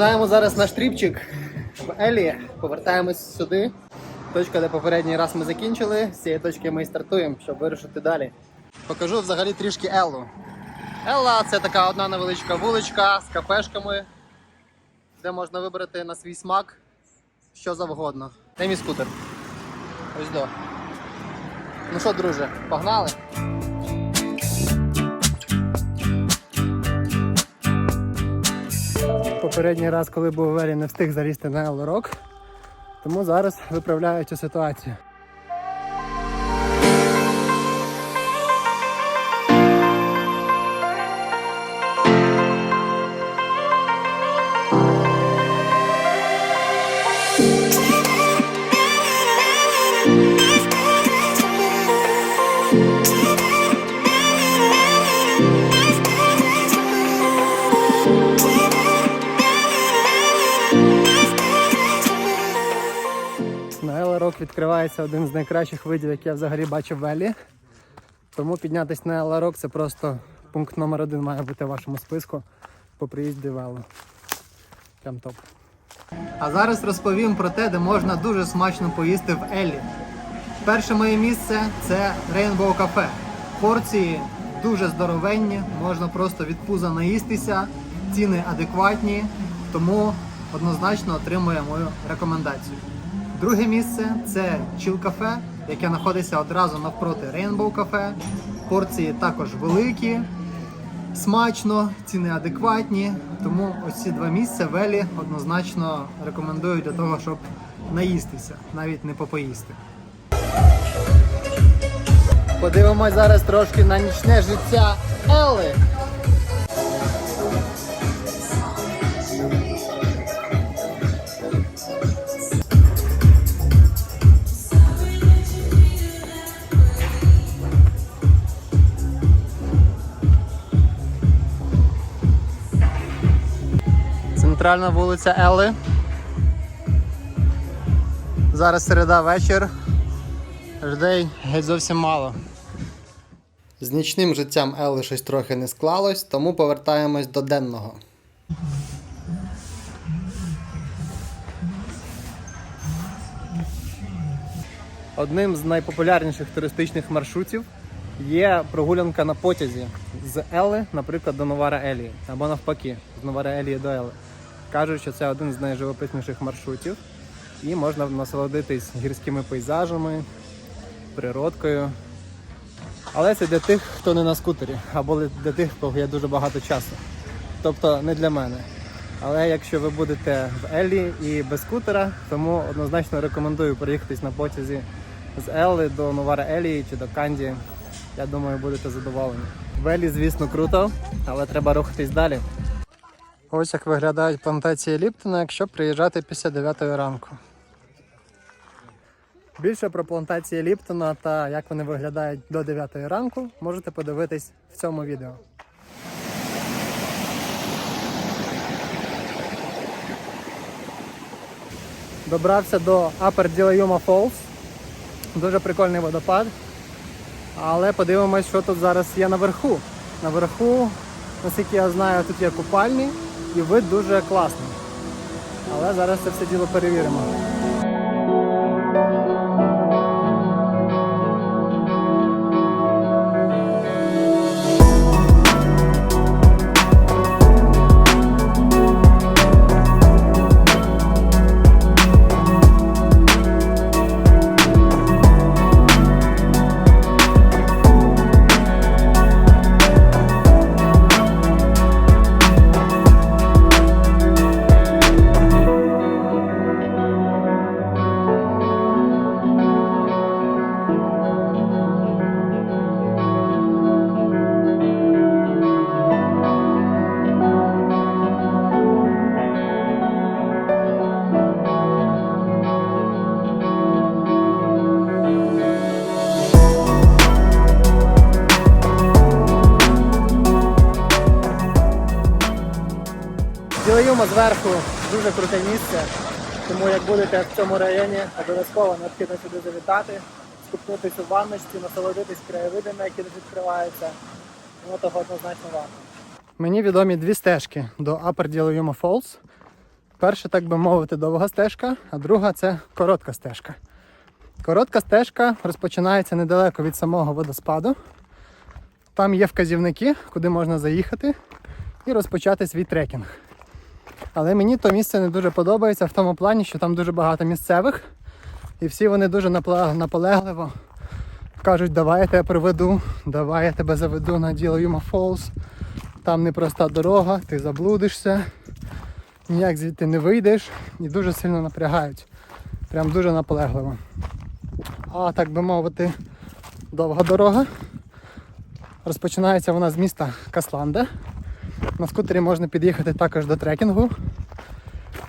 Починаємо зараз наш тріпчик в Елі. Повертаємось сюди. Точка, де попередній раз ми закінчили. З цієї точки ми і стартуємо, щоб вирушити далі. Покажу взагалі трішки Еллу. Елла це така одна невеличка вуличка з кафешками, де можна вибрати на свій смак що завгодно. Де мій скутер? Ось до. Ну що, друже, погнали? Попередній раз, коли був Вері, не встиг залізти на Елорок, тому зараз виправляю цю ситуацію. Відкривається один з найкращих видів, які я взагалі бачив в Елі. Тому піднятися на Елорок це просто пункт номер один має бути в вашому списку по приїзді в Елу. Прям топ. А зараз розповім про те, де можна дуже смачно поїсти в Еллі. Перше моє місце це Rainbow Cafe. Порції дуже здоровенні, можна просто від пуза наїстися, ціни адекватні, тому однозначно отримує мою рекомендацію. Друге місце це Chill Cafe, яке знаходиться одразу навпроти Rainbow Cafe. Порції також великі, смачно, ціни адекватні. Тому ось ці два місця в Елі однозначно рекомендую для того, щоб наїстися, навіть не попоїсти. Подивимось зараз трошки на нічне життя Елли. Центральна вулиця Елли. Зараз середа вечір. Людей геть зовсім мало. З нічним життям Елли щось трохи не склалось, тому повертаємось до денного. Одним з найпопулярніших туристичних маршрутів є прогулянка на потязі з Елли, наприклад, до Новара Елії, або навпаки, з Новара Елії до Елли. Кажуть, що це один з найживописніших маршрутів, і можна насолодитись гірськими пейзажами, природкою. Але це для тих, хто не на скутері, або для тих, кого є дуже багато часу. Тобто не для мене. Але якщо ви будете в Еллі і без скутера, тому однозначно рекомендую проїхатись на потязі з Елли до Новара Елії чи до Канді. Я думаю, будете задоволені. В Еллі, звісно, круто, але треба рухатись далі. Ось як виглядають плантації Ліптона, якщо приїжджати після 9 ранку. Більше про плантації Ліптона та як вони виглядають до 9 ранку можете подивитись в цьому відео. Добрався до Upper Dilayuma Falls. Дуже прикольний водопад. Але подивимось, що тут зараз є наверху. Наверху, наскільки я знаю, тут є купальні і вид дуже класний. Але зараз це все діло перевіримо. Дуже круте місце, тому як будете в цьому районі, обов'язково необхідно сюди завітати, скупнутися у ванночці, насолодитись краєвидами, які тут відкриваються. Воно того однозначно варто. Мені відомі дві стежки до Upper Ділаюма Falls. Перша, так би мовити, довга стежка, а друга це коротка стежка. Коротка стежка розпочинається недалеко від самого водоспаду. Там є вказівники, куди можна заїхати і розпочати свій трекінг. Але мені то місце не дуже подобається в тому плані, що там дуже багато місцевих, і всі вони дуже наполегливо кажуть, давай я тебе приведу, давай я тебе заведу на Ділоюма Фолз. Там непроста дорога, ти заблудишся, ніяк звідти не вийдеш і дуже сильно напрягають. Прям дуже наполегливо. А так би мовити, довга дорога. Розпочинається вона з міста Касланда. На скутері можна під'їхати також до трекінгу.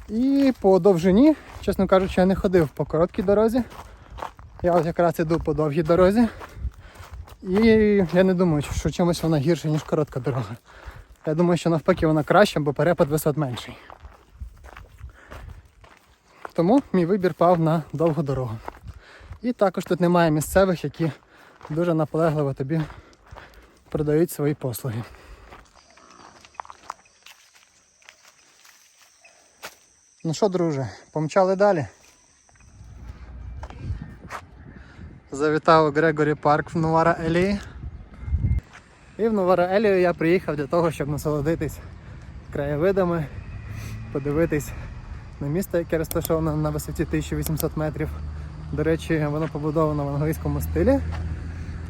І по довжині, чесно кажучи, я не ходив по короткій дорозі. Я от якраз іду по довгій дорозі. І я не думаю, що чимось вона гірша, ніж коротка дорога. Я думаю, що навпаки вона краща, бо перепад висот менший. Тому мій вибір пав на довгу дорогу. І також тут немає місцевих, які дуже наполегливо тобі продають свої послуги. Ну що, друже, помчали далі. Завітав Грегорі Парк в Нувара Елії. І в Нувара Елію я приїхав для того, щоб насолодитись краєвидами, подивитись на місто, яке розташоване на висоті 1800 метрів. До речі, воно побудовано в англійському стилі,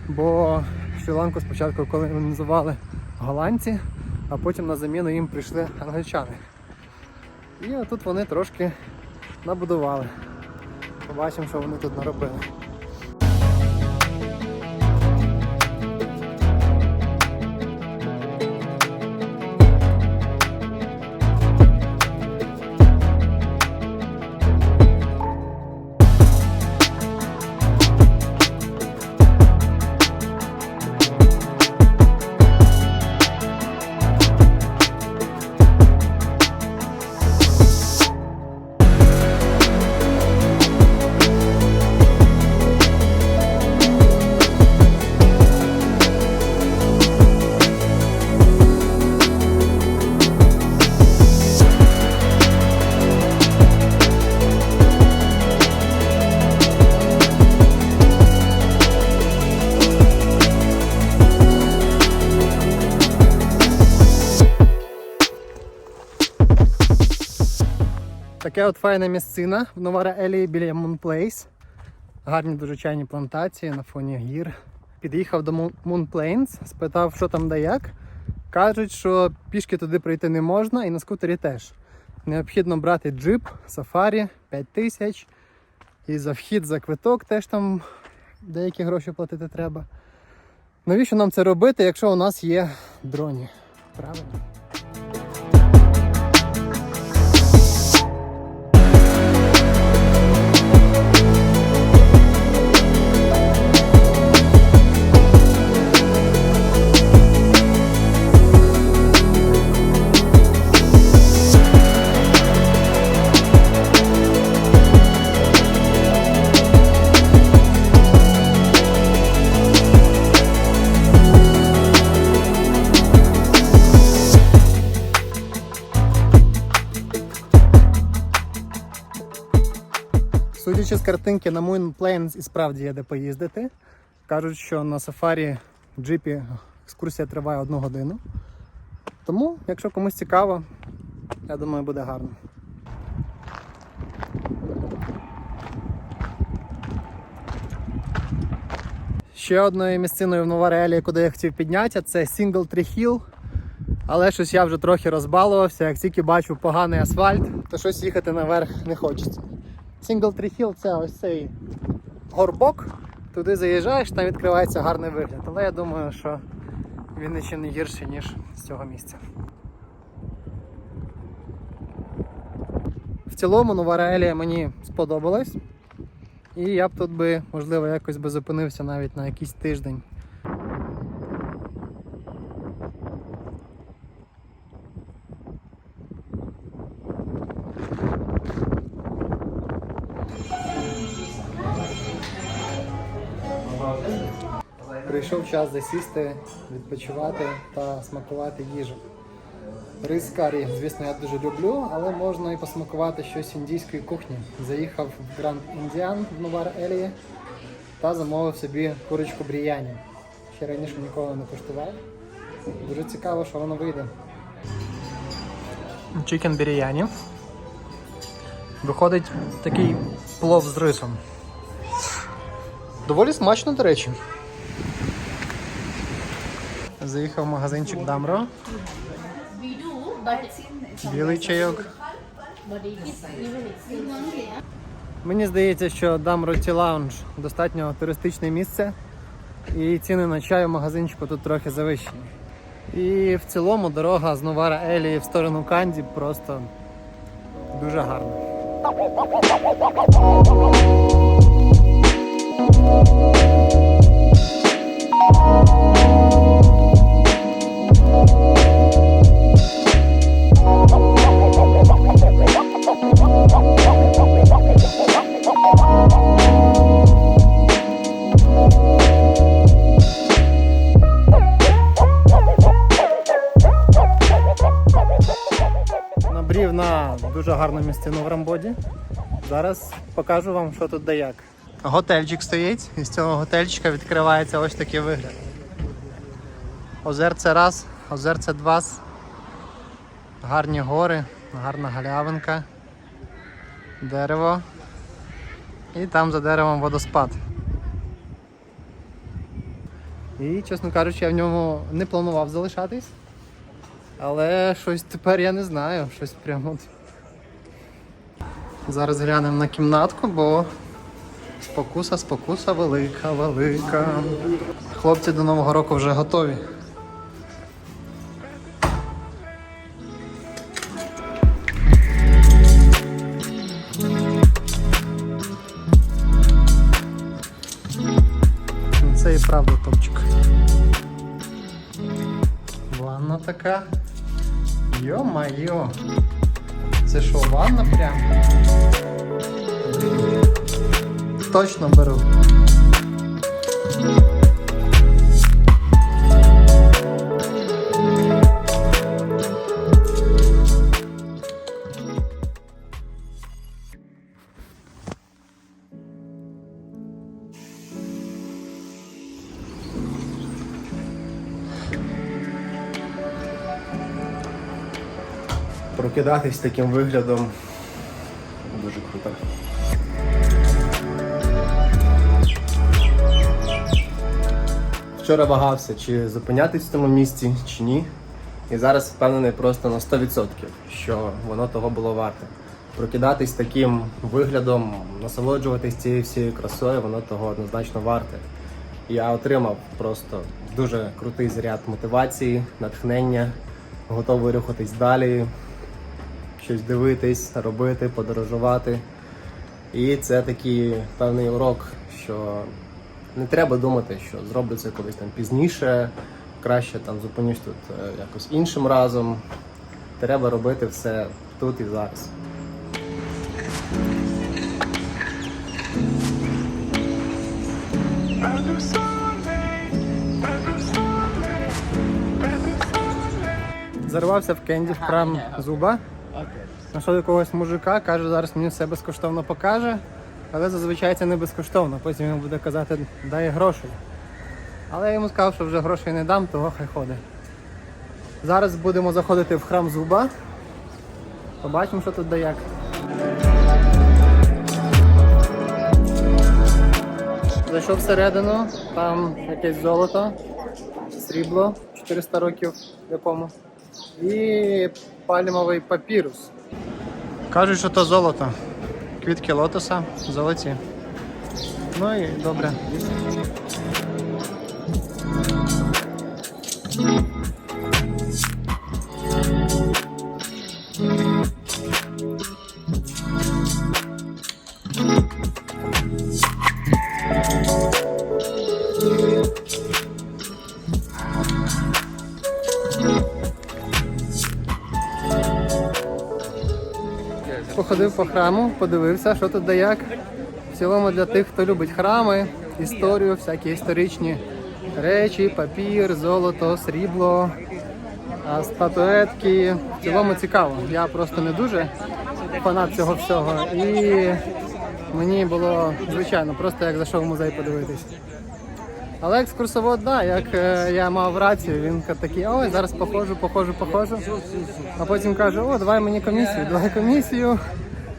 бо Шрі-Ланку спочатку колонізували голландці, а потім на заміну їм прийшли англічани. І отут вони трошки набудували. Побачимо, що вони тут наробили. Таке от файна місцина в Новара Елії біля Moon Place. Гарні дуже чайні плантації на фоні гір. Під'їхав до Moon- Plains, спитав, що там да як. Кажуть, що пішки туди пройти не можна і на скутері теж. Необхідно брати джип, сафарі 5 тисяч. І за вхід, за квиток теж там деякі гроші платити треба. Навіщо нам це робити, якщо у нас є дроні? Правильно? Судячи з картинки, на Moon Plains і справді є де поїздити. Кажуть, що на сафарі джипі екскурсія триває одну годину. Тому, якщо комусь цікаво, я думаю, буде гарно. Ще одною місциною в Новарелі, куди я хотів піднятися, це Single Tree Hill. Але щось я вже трохи розбалувався, як тільки бачу поганий асфальт, то щось їхати наверх не хочеться. Single Tree Hill це ось цей горбок. Туди заїжджаєш, там відкривається гарний вигляд. Але я думаю, що він нічим не гірший, ніж з цього місця. В цілому Нова Раелія мені сподобалась. І я б тут би, можливо, якось би зупинився навіть на якийсь тиждень. Час засісти, відпочивати та смакувати їжу. Рис карі, звісно, я дуже люблю, але можна і посмакувати щось індійської кухні. Заїхав в Гранд Індіан в Новар Елії та замовив собі курочку бріяні. Ще раніше ніколи не куштував. Дуже цікаво, що воно вийде. Чікен біріяні. Виходить такий плов з рисом. Доволі смачно, до речі. Заїхав в магазинчик Дамро. Білий чайок. Мені здається, що Дамро Ті Лаунж достатньо туристичне місце, і ціни на чай у магазинчику тут трохи завищені. І в цілому дорога з Новара Елії в сторону Канді просто дуже гарна. Набрів на дуже гарну місцину в Рамбоді. Зараз покажу вам, що тут де як. Готельчик стоїть, і з цього готельчика відкривається ось такий вигляд. Озерце раз, озерце два. Гарні гори, гарна галявинка, дерево. І там за деревом водоспад. І, чесно кажучи, я в ньому не планував залишатись. Але щось тепер я не знаю, щось прямо. Зараз глянемо на кімнатку, бо спокуса, спокуса велика, велика. Хлопці до Нового року вже готові. Точно беру. Прокидатись таким виглядом дуже круто. Вчора вагався, чи зупинятись в цьому місці, чи ні. І зараз впевнений просто на 100%, що воно того було варте. Прокидатись таким виглядом, насолоджуватись цією всією красою, воно того однозначно варте. Я отримав просто дуже крутий заряд мотивації, натхнення, готовий рухатись далі, щось дивитись, робити, подорожувати. І це такий певний урок, що не треба думати, що зроблю це колись там пізніше, краще там зупинюсь тут е, якось іншим разом. Треба робити все тут і зараз. Зарвався в кенді в храм зуба. Знайшов якогось мужика, каже, зараз мені все безкоштовно покаже. Але зазвичай це не безкоштовно. Потім він буде казати, дай грошей. Але я йому сказав, що вже грошей не дам, того хай ходить. Зараз будемо заходити в храм зуба. Побачимо, що тут да як. Зайшов всередину, там якесь золото, срібло 400 років якому. І пальмовий папірус. Кажуть, що то золото. Квітки лотоса золоті. Ну і добре. По храму, подивився, що тут да як. В цілому для тих, хто любить храми, історію, всякі історичні речі, папір, золото, срібло. Статуетки в цілому цікаво. Я просто не дуже фанат цього всього. І мені було звичайно, просто як зайшов в музей подивитись. Але екскурсовод, да, як е, я мав рацію, він такий, ой, зараз походжу, походжу, походжу. А потім каже, о, давай мені комісію, давай комісію.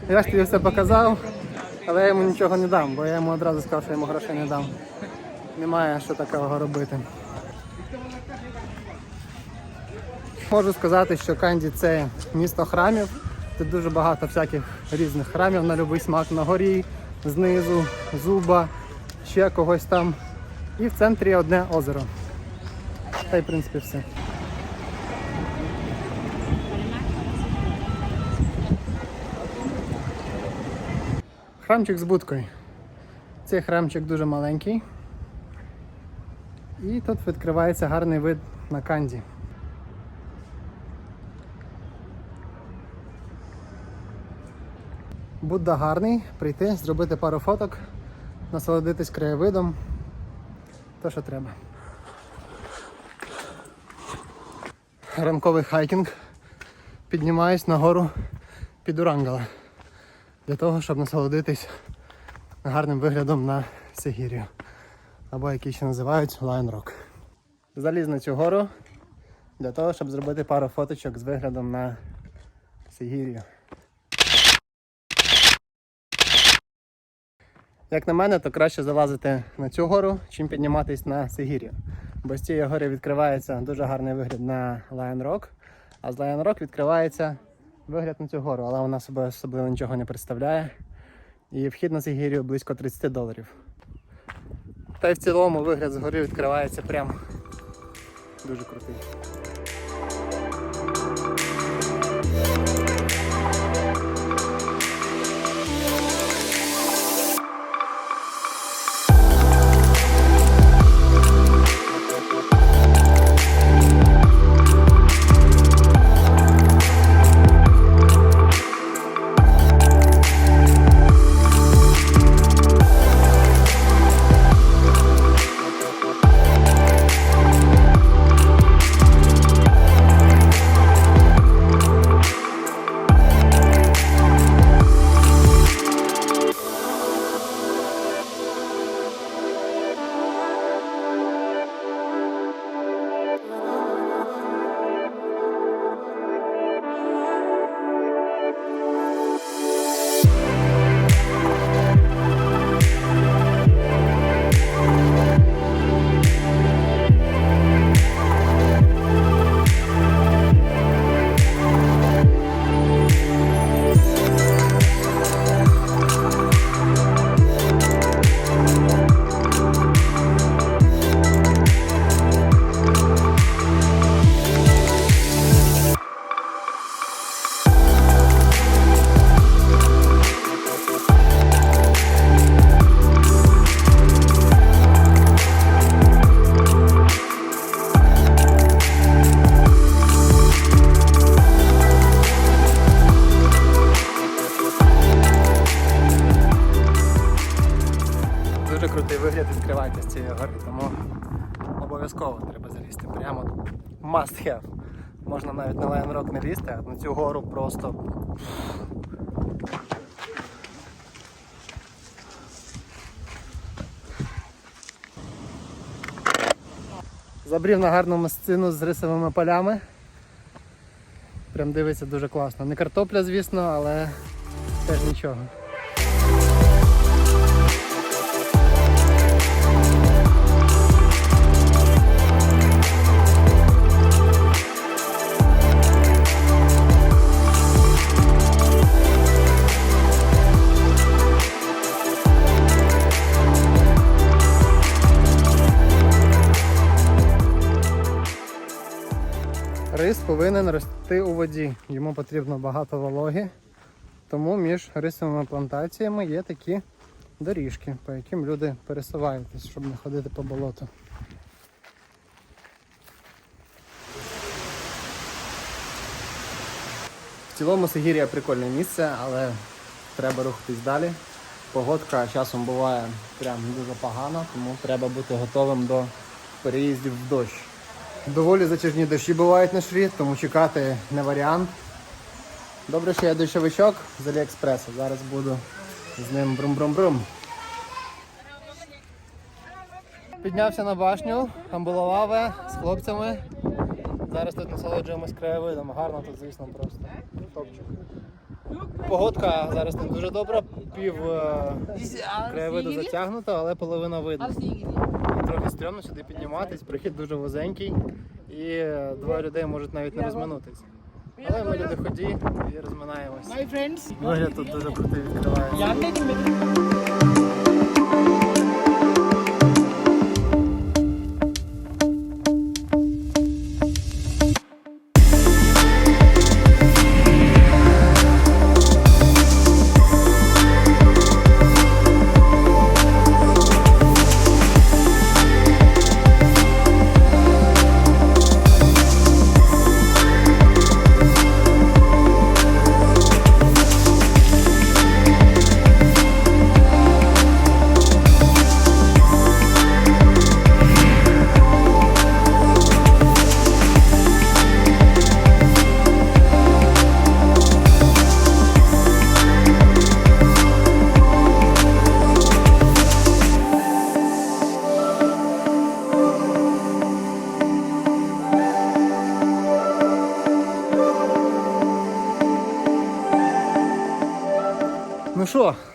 Я ж тобі все показав, але я йому нічого не дам, бо я йому одразу сказав, що йому грошей не дам. Немає що такого робити. Можу сказати, що Канді це місто храмів. Тут дуже багато всяких різних храмів на будь-який смак на горі, знизу, зуба, ще когось там. І в центрі одне озеро. Та й в принципі все. Храмчик з будкою. Цей храмчик дуже маленький. І тут відкривається гарний вид на канді. Будда гарний, прийти, зробити пару фоток, насолодитись краєвидом. То, що треба. Ранковий хайкінг. Піднімаюсь нагору під Урангала. Для того, щоб насолодитись гарним виглядом на Сегірію. Або який ще називають Lion Rock. Заліз на цю гору для того, щоб зробити пару фоточок з виглядом на Сегірію. Як на мене, то краще залазити на цю гору, чим підніматись на Сегірію. Бо з цієї гори відкривається дуже гарний вигляд на Lion Rock, а з Lion Rock відкривається вигляд на цю гору, але вона собою особливо нічого не представляє. І вхід на Сегірію близько 30 доларів. Та й в цілому вигляд з гори відкривається прям дуже крутий. Можна навіть на Rock не лізти, а на цю гору просто. Забрів на гарну місцину з рисовими полями. Прям дивиться дуже класно. Не картопля, звісно, але теж нічого. Рис повинен рости у воді. Йому потрібно багато вологи. Тому між рисовими плантаціями є такі доріжки, по яким люди пересуваються, щоб не ходити по болоту. В цілому Сигірія прикольне місце, але треба рухатись далі. Погодка часом буває прям дуже погана, тому треба бути готовим до переїздів в дощ. Доволі затяжні дощі бувають на шрі, тому чекати не варіант. Добре, що є дощовичок з Аліекспресу. Зараз буду з ним брум-брум-брум. Піднявся на башню, амбуловаве з хлопцями. Зараз тут насолоджуємось краєвидом. Гарно тут, звісно, просто. Топчик. Погодка зараз не дуже добра, пів е, краєвиду затягнуто, але половина видно. Трохи стрьомно сюди підніматись, прихід дуже вузенький і два двоє людей можуть навіть не розминутись. Але ми люди ході і розминаємось. Вигляд тут дуже крутий відкривається.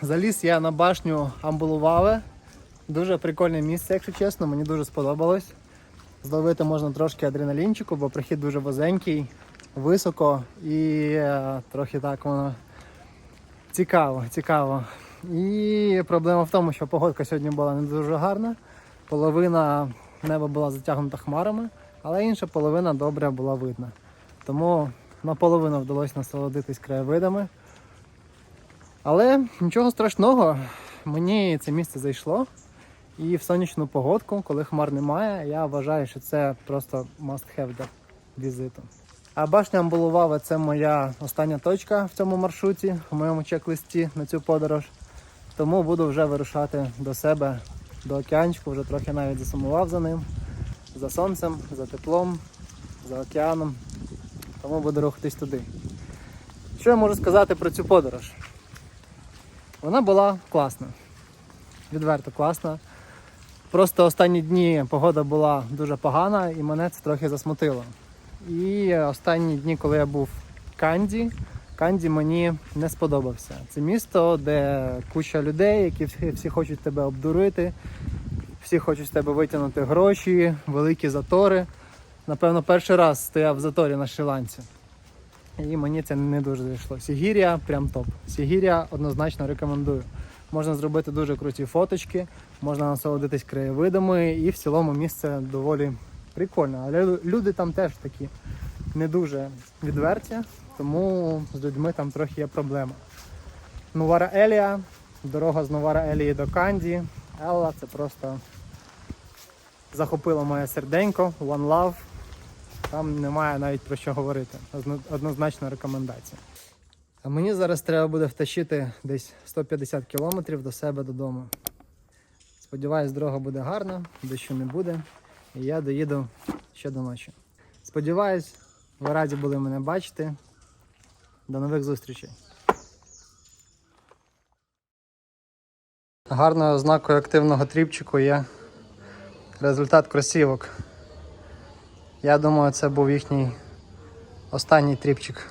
Заліз я на башню Амбулуваве. Дуже прикольне місце, якщо чесно, мені дуже сподобалось. Зловити можна трошки адреналінчику, бо прихід дуже вузенький, високо і е, трохи так воно цікаво, цікаво. І проблема в тому, що погодка сьогодні була не дуже гарна. Половина неба була затягнута хмарами, але інша половина добре була видна. Тому наполовину вдалося насолодитись краєвидами. Але нічого страшного, мені це місце зайшло. І в сонячну погодку, коли хмар немає, я вважаю, що це просто must have для візиту. А башня Амбулувава це моя остання точка в цьому маршруті, в моєму чек-листі на цю подорож. Тому буду вже вирушати до себе, до океанчику, вже трохи навіть засумував за ним, за сонцем, за теплом, за океаном. Тому буду рухатись туди. Що я можу сказати про цю подорож? Вона була класна. Відверто класна. Просто останні дні погода була дуже погана і мене це трохи засмутило. І останні дні, коли я був в Канді, Канді мені не сподобався. Це місто, де куча людей, які всі, хочуть тебе обдурити, всі хочуть з тебе витягнути гроші, великі затори. Напевно, перший раз стояв в заторі на Шрі-Ланці. І мені це не дуже зайшло. Сігірія прям топ. Сігірія однозначно рекомендую. Можна зробити дуже круті фоточки, можна насолодитись краєвидами, і в цілому місце доволі прикольне. Але люди там теж такі не дуже відверті, тому з людьми там трохи є проблема. Нувара Елія, дорога з Нувара Елії до Канді. Елла це просто захопило моє серденько, One Love. Там немає навіть про що говорити. Одно- Однозначна рекомендація. А мені зараз треба буде втащити десь 150 кілометрів до себе додому. Сподіваюсь, дорога буде гарна, дощу не буде, і я доїду ще до ночі. Сподіваюсь, ви раді були мене бачити. До нових зустрічей. Гарною ознакою активного тріпчику є результат кросівок. Я думаю, це був їхній останній тріпчик.